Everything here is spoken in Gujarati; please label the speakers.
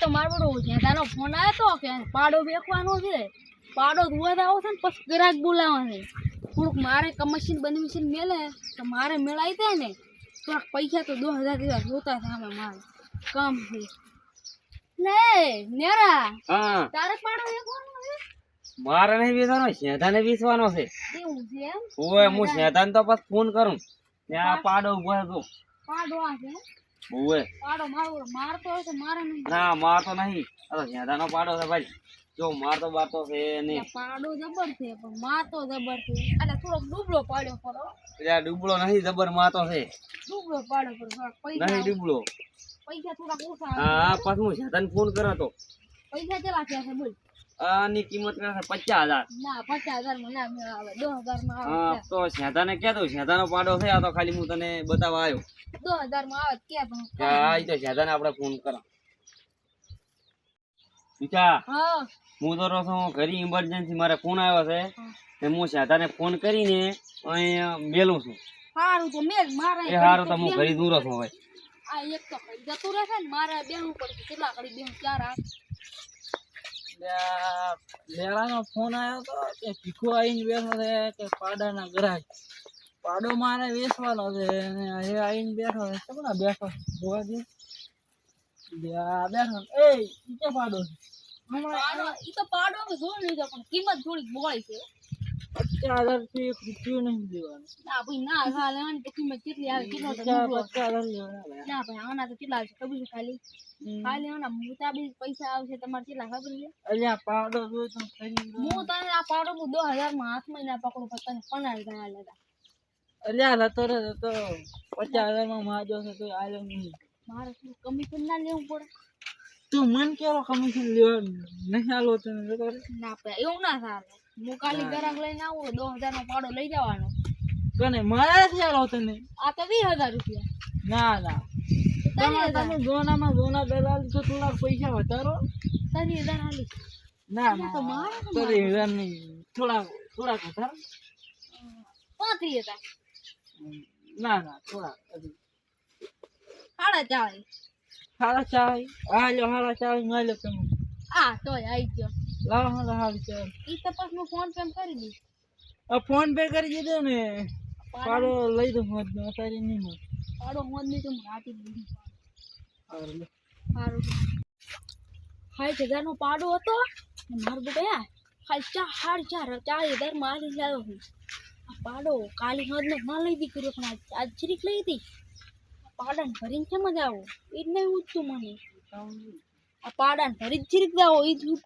Speaker 1: તો મારો બધો જેઠાનો ફોન આવ્યો તો કે પાડો વેચવાનો છે. પાડો ધોવા આવો છે ને પછી ગ્રાહક બોલાવવા છે. થોડુંક મારે કમિશન બની મશીન મેલે તો મારે મેળાવી દે ને થોડાક પૈસા તો દો હજાર જેવા જોતા છે અમે મારે. કામ છે. લે નેરા તારે પાડો વેચવાનો છે?
Speaker 2: મારે નહીં વેચવાનો શેધાને વેચવાનો છે.
Speaker 1: એવું છે એમ?
Speaker 2: ઓય હું શેધાને તો પછી ફોન કરું. ત્યાં પાડો. ઊભો હતો
Speaker 1: પાડો આ છે.
Speaker 2: ઓય
Speaker 1: પાડો મારો મારતો હોય તો મારે નહીં.
Speaker 2: ના મારતો નહીં. અરે ઝેડાનો પાડો છે ભાઈ. જો મારતો બારતો છે નહીં.
Speaker 1: પાડો જબર છે પણ મારતો જબર છે. એટલે થોડોક ડૂબળો પાડ્યો પડો
Speaker 2: એટલે ડૂબળો નહીં જબર મારતો છે.
Speaker 1: ડૂબળો પાડ્યો પડો પૈસા.
Speaker 2: નહીં ડૂબળો.
Speaker 1: પૈસા થોડાક ઓછા.
Speaker 2: હા પછી ઝેડાને ફોન કર્યો તો
Speaker 1: પૈસા કેલા થયા છે બોલ.
Speaker 2: આની કિંમત કરશે પચાસ હજાર.
Speaker 1: ના પચાસ હજાર મને ના આવે દસ
Speaker 2: હજારમાં
Speaker 1: આવે
Speaker 2: તો પાડો છે આ તો ખાલી હું તને બતાવવા આવ્યો.
Speaker 1: દો હજારમાં આવે કે
Speaker 2: હા એ તો શેધાને આપણે ફોન કરો પીછા
Speaker 1: હું.
Speaker 2: તો રહો છું ઘરે ઇમરજન્સી મારે ફોન આવ્યો છે ને હું શેધાને ફોન કરીને અહીંયા મેલું છું.
Speaker 1: સારું તો મેલ મારે
Speaker 2: એ સારું તો હું ઘરે દૂર છું હવે
Speaker 1: આ એક તો જતું રહેશે ને મારે બેહવું પડશે કેટલા ઘડી ચાર હાથ
Speaker 3: લેવાનો ફોન આવ્યો તો કે ભીખો આવીને બેઠો છે કે પાડાના ગ્રાહક. પાડો મારે વેચવાનો છે અને એ આવીને બેઠો છે. ના બેઠો જોવા દે. બેઠો એ, ઈ કે પાડો છે?
Speaker 1: ઈ તો પાડો જોઈ લીધો પણ કિંમત થોડીક બોળી છે.
Speaker 3: પચાસ હજારથી એક રૂપિયો નહીં દેવાનો
Speaker 1: ના ભાઈ ના હા લેવાની તો કિંમત કેટલી આવે કેટલો તો
Speaker 3: પચાસ
Speaker 1: ડૂબળો.
Speaker 3: પચાસ હજાર લેવાના.
Speaker 1: ના ભાઈ આના તો કેટલા આવશે? ખબર છે ખાલી? ખાલી આના મુતાબિક પૈસા આવશે તમારે કેટલા ખબર છે?
Speaker 3: અલ્યા તો
Speaker 1: હું તને આ પાડો હું દસ હજારમાં હાથમાં ના પકડું પણ તને પંદર હજાર
Speaker 3: અલ્યા જતો રે પચાસ હજારમાં માજો છે તો નહીં.
Speaker 1: મારે કમિશન ના લેવું પડે?
Speaker 3: તું મન કેવો કમિશન લેવા નહીં આલો તને
Speaker 1: ના પડે એવું ના ચાલે હું કાલે ગ્રાહક લઈને આવું દસ હજાર નો પાડો લઈ જવાનો
Speaker 3: કને મારા નથી આલો તને
Speaker 1: આ તો વીસ હજાર રૂપિયા
Speaker 3: ના ના તમે તમે જોનામાં જોના દલાલ છો થોડાક પૈસા વધારો
Speaker 1: તરી હજાર હાલી
Speaker 3: ના
Speaker 1: ના તો મારે
Speaker 3: તરી હજાર નહીં થોડાક થોડાક વધારો
Speaker 1: પાંત્રીસ હજાર
Speaker 3: ના ના હજી.
Speaker 1: સાડા ચાલીસ
Speaker 3: સાડા ચાર આ લો સાડા ચારમાં લો તમે
Speaker 1: આ તોય આવી ગયો.
Speaker 3: લાવો હાલો સાડા ચાર
Speaker 1: ઈ તો પછી હું ફોન પે કરી દઈશ
Speaker 3: આ ફોન પે કરી દીધો ને પાડો. લઈ દો હોત ને અત્યારે નહીં હોત
Speaker 1: પાડો મોજ નહીં તો હું રાતી જ લઈ
Speaker 3: હારું લે.
Speaker 1: સારું સાઠ હજાર નો પાડો હતો. ને મારો બેટા ખાલી ચાર હાર ચાર ચાર હજાર મારી લાવ્યો હું. આ પાડો કાલી હદ ને ના લઈ દીકરી પણ આજ છરીક લઈ હતી. પાડાને ભરીને કેમ જ આવો? એ જ નહીં ઉઠતું મને. આ પાડાને ભરી જ છીરીક જાવો એ જ